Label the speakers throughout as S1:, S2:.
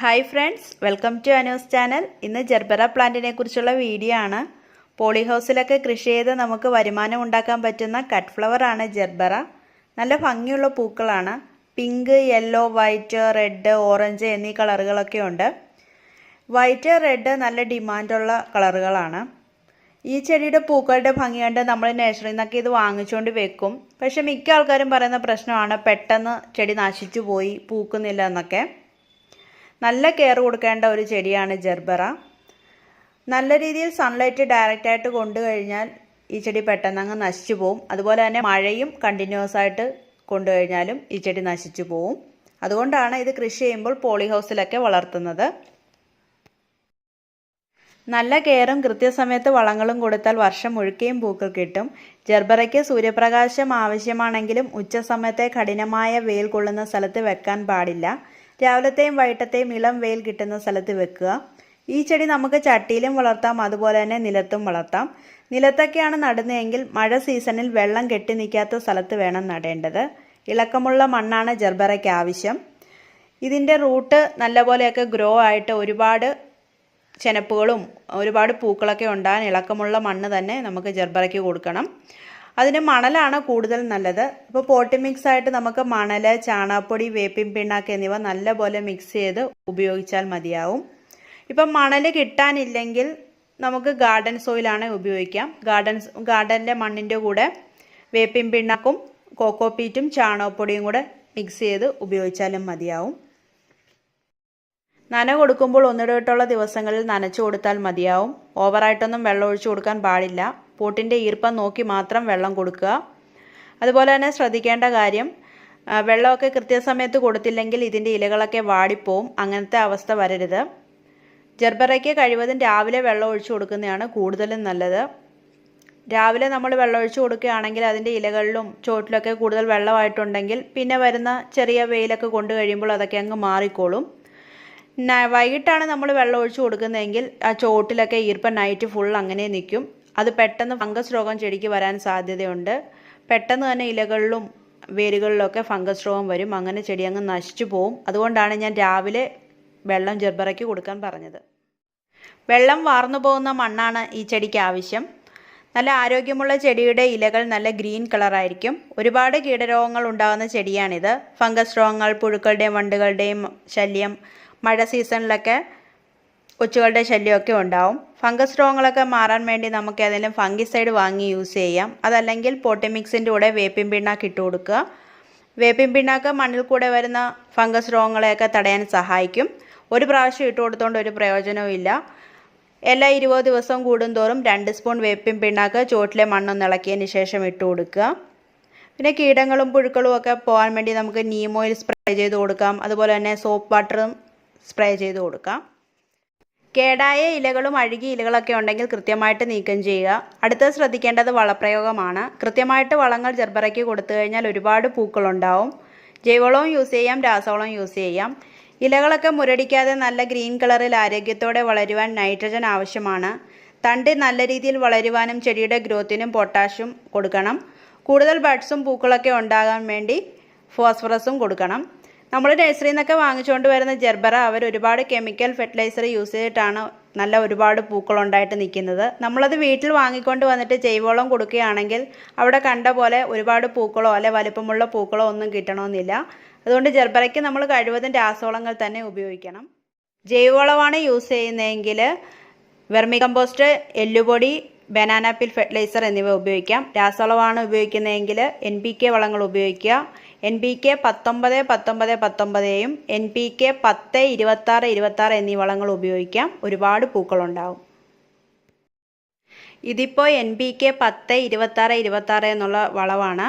S1: Hi friends welcome to Anu's channel ഇന്ന് gerbera പ്ലാന്റിനെ കുറിച്ചുള്ള വീഡിയോ ആണ്. പോളി ഹൗസിലൊക്കെ കൃഷി ചെയ്ത് നമുക്ക് വരുമാനം ഉണ്ടാക്കാൻ പറ്റുന്ന കട്ട് ഫ്ലവർ ആണ് ജർബറ. നല്ല ഭംഗിയുള്ള പൂക്കളാണ്. Pink yellow white red orange എന്നീ കളറുകളൊക്കെ ഉണ്ട്. വൈറ്റ് റെഡ് നല്ല ഡിമാൻഡുള്ള കളറുകളാണ്. ഈ ചെടിയുടെ പൂക്കളുടെ ഭംഗി കണ്ട് നമ്മൾ നഴ്സറിയിൽ നിന്നൊക്കെ ഇത് വാങ്ങിച്ചുകൊണ്ട് വെക്കും. പക്ഷെ മിക്ക ആൾക്കാരും പറയുന്ന പ്രശ്നമാണ് പെട്ടെന്ന് ചെടി നശിച്ചു പോയി പൂക്കുന്നില്ല എന്നൊക്കെ. നല്ല കെയർ കൊടുക്കേണ്ട ഒരു ചെടിയാണ് ജെർബറ. നല്ല രീതിയിൽ സൺലൈറ്റ് ഡയറക്റ്റായിട്ട് കൊണ്ടു കഴിഞ്ഞാൽ ഈ ചെടി പെട്ടെന്ന് അങ്ങ് നശിച്ചു പോവും. അതുപോലെ തന്നെ മഴയും കണ്ടിന്യൂസ് ആയിട്ട് കൊണ്ടു കഴിഞ്ഞാലും ഈ ചെടി നശിച്ചു പോവും. അതുകൊണ്ടാണ് ഇത് കൃഷി ചെയ്യുമ്പോൾ പോളി ഹൗസിലൊക്കെ വളർത്തുന്നത്. നല്ല കെയറും കൃത്യസമയത്ത് വളങ്ങളും കൊടുത്താൽ വർഷം മുഴുക്കയും പൂക്കൾ കിട്ടും. ജർബറയ്ക്ക് സൂര്യപ്രകാശം ആവശ്യമാണെങ്കിലും ഉച്ച സമയത്തെ കഠിനമായ വെയിൽ കൊള്ളുന്ന സ്ഥലത്ത് വെക്കാൻ പാടില്ല. രാവിലത്തെയും വൈകിട്ടത്തെയും ഇളം വെയിൽ കിട്ടുന്ന സ്ഥലത്ത് വെക്കുക. ഈ ചെടി നമുക്ക് ചട്ടിയിലും വളർത്താം അതുപോലെ തന്നെ നിലത്തും വളർത്താം. നിലത്തൊക്കെയാണ് നടുന്നതെങ്കിൽ മഴ സീസണിൽ വെള്ളം കെട്ടി നിൽക്കാത്ത സ്ഥലത്ത് വേണം നടേണ്ടത്. ഇളക്കമുള്ള മണ്ണാണ് ജർബറയ്ക്ക് ആവശ്യം. ഇതിന്റെ റൂട്ട് നല്ലപോലെയൊക്കെ ഗ്രോ ആയിട്ട് ഒരുപാട് ചെനപ്പുകളും ഒരുപാട് പൂക്കളൊക്കെ ഉണ്ടാകാൻ ഇളക്കമുള്ള മണ്ണ് തന്നെ നമുക്ക് ജർബറയ്ക്ക് കൊടുക്കണം. അതിന് മണലാണ് കൂടുതൽ നല്ലത്. ഇപ്പോൾ പോട്ടി മിക്സ് ആയിട്ട് നമുക്ക് മണൽ ചാണകപ്പൊടി വേപ്പിൻ പിണ്ണാക്ക് എന്നിവ നല്ലപോലെ മിക്സ് ചെയ്ത് ഉപയോഗിച്ചാൽ മതിയാവും. ഇപ്പം മണൽ കിട്ടാനില്ലെങ്കിൽ നമുക്ക് ഗാർഡൻ സോയിലാണ് ഉപയോഗിക്കാം. ഗാർഡൻ ഗാർഡനിലെ മണ്ണിന്റെ കൂടെ വേപ്പിൻ പിണ്ണാക്കും കോക്കോ പീറ്റും ചാണകപ്പൊടിയും കൂടെ മിക്സ് ചെയ്ത് ഉപയോഗിച്ചാലും മതിയാവും. നന കൊടുക്കുമ്പോൾ ഒന്നിടവിട്ടുള്ള ദിവസങ്ങളിൽ നനച്ചു കൊടുത്താൽ മതിയാവും. ഓവറായിട്ടൊന്നും വെള്ളം ഒഴിച്ചു കൊടുക്കാൻ പാടില്ല. പോട്ടിന്റെ ഈർപ്പം നോക്കി മാത്രം വെള്ളം കൊടുക്കുക. അതുപോലെ തന്നെ ശ്രദ്ധിക്കേണ്ട കാര്യം വെള്ളമൊക്കെ കൃത്യസമയത്ത് കൊടുത്തില്ലെങ്കിൽ ഇതിന്റെ ഇലകളൊക്കെ വാടിപ്പോവും. അങ്ങനത്തെ അവസ്ഥ വരരുത്. ജർബറയ്ക്ക് കഴിവതും രാവിലെ വെള്ളം ഒഴിച്ചു കൊടുക്കുന്നതാണ് കൂടുതലും നല്ലത്. രാവിലെ നമ്മൾ വെള്ളം ഒഴിച്ചു കൊടുക്കുകയാണെങ്കിൽ അതിന്റെ ഇലകളിലും ചോട്ടിലൊക്കെ കൂടുതൽ വെള്ളമായിട്ടുണ്ടെങ്കിൽ പിന്നെ വരുന്ന ചെറിയ വെയിലൊക്കെ കൊണ്ടു കഴിയുമ്പോൾ അതൊക്കെ അങ്ങ് മാറിക്കോളും. വൈകിട്ടാണ് നമ്മൾ വെള്ളം ഒഴിച്ചു കൊടുക്കുന്നതെങ്കിൽ ആ ചോട്ടിലൊക്കെ ഈർപ്പം നൈറ്റ് ഫുൾ അങ്ങനെ നിൽക്കും. അത് പെട്ടെന്ന് ഫംഗസ് രോഗം ചെടിക്ക് വരാൻ സാധ്യതയുണ്ട്. പെട്ടെന്ന് തന്നെ ഇലകളിലും വേരുകളിലൊക്കെ ഫംഗസ് രോഗം വരും. അങ്ങനെ ചെടി അങ്ങ് നശിച്ചു പോവും. അതുകൊണ്ടാണ് ഞാൻ രാവിലെ വെള്ളം ജർബറയ്ക്ക് കൊടുക്കാൻ പറഞ്ഞത്. വെള്ളം വാർന്നു പോകുന്ന മണ്ണാണ് ഈ ചെടിക്ക് ആവശ്യം. നല്ല ആരോഗ്യമുള്ള ചെടിയുടെ ഇലകൾ നല്ല ഗ്രീൻ കളറായിരിക്കും. ഒരുപാട് കീടരോഗങ്ങൾ ഉണ്ടാകുന്ന ചെടിയാണിത്. ഫംഗസ് രോഗങ്ങൾ പുഴുക്കളുടെയും വണ്ടുകളുടെയും ശല്യം മഴ സീസണിലൊക്കെ കൊച്ചുകളുടെ ശല്യമൊക്കെ ഉണ്ടാവും. ഫംഗസ് രോഗങ്ങളൊക്കെ മാറാൻ വേണ്ടി നമുക്ക് ഏതെങ്കിലും ഫംഗിസൈഡ് വാങ്ങി യൂസ് ചെയ്യാം. അതല്ലെങ്കിൽ പോട്ടിമിക്സിന്റെ കൂടെ വേപ്പിൻ പിണ്ണാക്ക് ഇട്ട് കൊടുക്കുക. വേപ്പിൻ പിണ്ണാക്ക് മണ്ണിൽ കൂടെ വരുന്ന ഫംഗസ് രോഗങ്ങളെയൊക്കെ തടയാൻ സഹായിക്കും. ഒരു പ്രാവശ്യം ഇട്ട് കൊടുത്തോണ്ട് ഒരു പ്രയോജനവും ഇല്ല. എല്ലാ ഇരുപത് ദിവസം കൂടുന്തോറും രണ്ട് സ്പൂൺ വേപ്പിൻ പിണ്ണാക്ക് ചുവട്ടിലെ മണ്ണൊന്ന് ഇളക്കിയതിന് ശേഷം ഇട്ട് കൊടുക്കുക. പിന്നെ കീടങ്ങളും പുഴുക്കളും ഒക്കെ പോകാൻ വേണ്ടി നമുക്ക് നീമോയിൽ സ്പ്രേ ചെയ്ത് കൊടുക്കാം. അതുപോലെ തന്നെ സോപ്പ് വാട്ടറും സ്പ്രേ ചെയ്ത് കൊടുക്കാം. കേടായ ഇലകളും അഴുകിയ ഇലകളൊക്കെ ഉണ്ടെങ്കിൽ കൃത്യമായിട്ട് നീക്കം ചെയ്യുക. അടുത്തത് ശ്രദ്ധിക്കേണ്ടത് വളപ്രയോഗമാണ്. കൃത്യമായിട്ട് വളങ്ങൾ ജർബറയ്ക്ക് കൊടുത്തു കഴിഞ്ഞാൽ ഒരുപാട് പൂക്കളുണ്ടാവും. ജൈവവളവും യൂസ് ചെയ്യാം രാസവളവും യൂസ് ചെയ്യാം. ഇലകളൊക്കെ മുരടിക്കാതെ നല്ല ഗ്രീൻ കളറിൽ ആരോഗ്യത്തോടെ വളരുവാൻ നൈട്രജൻ ആവശ്യമാണ്. തണ്ട് നല്ല രീതിയിൽ വളരുവാനും ചെടിയുടെ ഗ്രോത്തിനും പൊട്ടാഷും കൊടുക്കണം. കൂടുതൽ ബഡ്സും പൂക്കളൊക്കെ ഉണ്ടാകാൻ വേണ്ടി ഫോസ്ഫറസും കൊടുക്കണം. നമ്മൾ നഴ്സറിയിൽ നിന്നൊക്കെ വാങ്ങിച്ചുകൊണ്ട് വരുന്ന ജർബറ അവർ ഒരുപാട് കെമിക്കൽ ഫെർട്ടിലൈസർ യൂസ് ചെയ്തിട്ടാണ് നല്ല ഒരുപാട് പൂക്കളുണ്ടായിട്ട് നിൽക്കുന്നത് നമ്മളത് വീട്ടിൽ വാങ്ങിക്കൊണ്ട് വന്നിട്ട് ജൈവവളം കൊടുക്കുകയാണെങ്കിൽ അവിടെ കണ്ട പോലെ ഒരുപാട് പൂക്കളോ അല്ലെ വലുപ്പമുള്ള പൂക്കളോ ഒന്നും കിട്ടണമെന്നില്ല. അതുകൊണ്ട് ജെർബറയ്ക്ക് നമ്മൾ കഴിവതും രാസവളങ്ങൾ തന്നെ ഉപയോഗിക്കണം. ജൈവവളമാണ് യൂസ് ചെയ്യുന്നതെങ്കിൽ വെർമി കമ്പോസ്റ്റ് എല്ലുപൊടി ബനാന പിൽ ഫെർട്ടിലൈസർ എന്നിവ ഉപയോഗിക്കാം. രാസവളമാണ് ഉപയോഗിക്കുന്നതെങ്കിൽ എൻ പി കെ വളങ്ങൾ ഉപയോഗിക്കുക. എൻ പി കെ പത്തൊമ്പത് പത്തൊമ്പത് പത്തൊമ്പതേയും എൻ പി കെ പത്ത് ഇരുപത്താറ് ഇരുപത്താറ് എന്നീ വളങ്ങൾ ഉപയോഗിക്കാം. ഒരുപാട് പൂക്കളുണ്ടാവും. ഇതിപ്പോൾ എൻ പി കെ പത്ത് ഇരുപത്താറ് ഇരുപത്താറ് എന്നുള്ള വളവാണ്.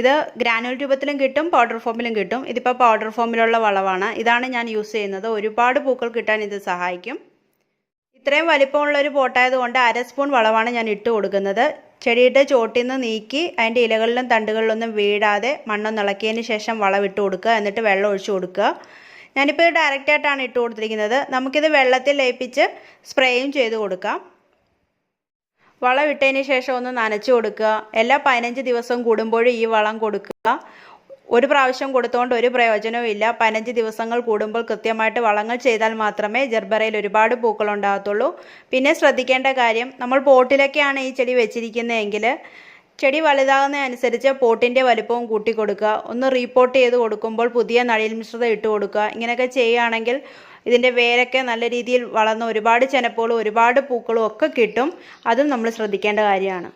S1: ഇത് ഗ്രാനുവൽ രൂപത്തിലും കിട്ടും പൗഡർ ഫോമിലും കിട്ടും. ഇതിപ്പോൾ പൗഡർ ഫോമിലുള്ള വളവാണ്. ഇതാണ് ഞാൻ യൂസ് ചെയ്യുന്നത്. ഒരുപാട് പൂക്കൾ കിട്ടാൻ ഇത് സഹായിക്കും. ഇത്രയും വലിപ്പമുള്ള ഒരു പോട്ടായതുകൊണ്ട് അര സ്പൂൺ വളമാണ് ഞാൻ ഇട്ട് കൊടുക്കുന്നത്. ചെടിയുടെ ചോട്ടിൽ നിന്ന് നീക്കി അതിന്റെ ഇലകളിലും തണ്ടുകളിലൊന്നും വീഴാതെ മണ്ണൊന്ന് ഇളക്കിയതിന് ശേഷം വളം ഇട്ട് കൊടുക്കുക. എന്നിട്ട് വെള്ളം ഒഴിച്ചു കൊടുക്കുക. ഞാനിപ്പോൾ ഡയറക്റ്റായിട്ടാണ് ഇട്ട് കൊടുത്തിരിക്കുന്നത്. നമുക്കിത് വെള്ളത്തിൽ ലയിപ്പിച്ച് സ്പ്രേയും ചെയ്ത് കൊടുക്കാം. വളം ഇട്ടതിന് ശേഷം ഒന്ന് നനച്ചു കൊടുക്കുക. എല്ലാ പതിനഞ്ച് ദിവസവും കൂടുമ്പോഴും ഈ വളം കൊടുക്കുക. ഒരു പ്രാവശ്യം കൊടുത്തുകൊണ്ട് ഒരു പ്രയോജനവും ഇല്ല. പതിനഞ്ച് ദിവസങ്ങൾ കൂടുമ്പോൾ കൃത്യമായിട്ട് വളങ്ങൾ ചെയ്താൽ മാത്രമേ ജർബറയിൽ ഒരുപാട് പൂക്കൾ ഉണ്ടാകത്തുള്ളൂ. പിന്നെ ശ്രദ്ധിക്കേണ്ട കാര്യം നമ്മൾ പോട്ടിലൊക്കെയാണ് ഈ ചെടി വെച്ചിരിക്കുന്നതെങ്കിൽ ചെടി വലുതാകുന്നതനുസരിച്ച് പോട്ടിന്റെ വലുപ്പവും കൂട്ടി കൊടുക്കുക ഒന്ന് റീപോട്ട് ചെയ്ത് കൊടുക്കുമ്പോൾ പുതിയ നഴിൽ മിശ്രിതം ഇട്ട് കൊടുക്കുക. ഇങ്ങനെയൊക്കെ ചെയ്യുകയാണെങ്കിൽ ഇതിന്റെ വേരൊക്കെ നല്ല രീതിയിൽ വളർന്ന് ഒരുപാട് ചെനപ്പുകളും ഒരുപാട് പൂക്കളും ഒക്കെ കിട്ടും. അതും നമ്മൾ ശ്രദ്ധിക്കേണ്ട കാര്യമാണ്.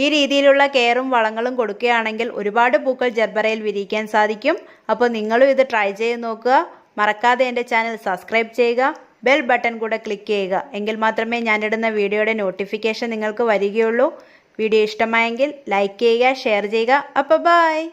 S1: ഈ രീതിയിലുള്ള കെയറും വളങ്ങളും കൊടുക്കുകയാണെങ്കിൽ ഒരുപാട് പൂക്കൾ ജർബറയിൽ വിരിയിക്കാൻ സാധിക്കും. അപ്പോൾ നിങ്ങളും ഇത് ട്രൈ ചെയ്ത് നോക്കുക. മറക്കാതെ എന്റെ ചാനൽ സബ്സ്ക്രൈബ് ചെയ്യുക. ബെൽ ബട്ടൺ കൂടെ ക്ലിക്ക് ചെയ്യുക. എങ്കിൽ മാത്രമേ ഞാനിടുന്ന വീഡിയോയുടെ നോട്ടിഫിക്കേഷൻ നിങ്ങൾക്ക് വരികയുള്ളൂ. വീഡിയോ ഇഷ്ടമായെങ്കിൽ ലൈക്ക് ചെയ്യുക ഷെയർ ചെയ്യുക. അപ്പോൾ ബായ്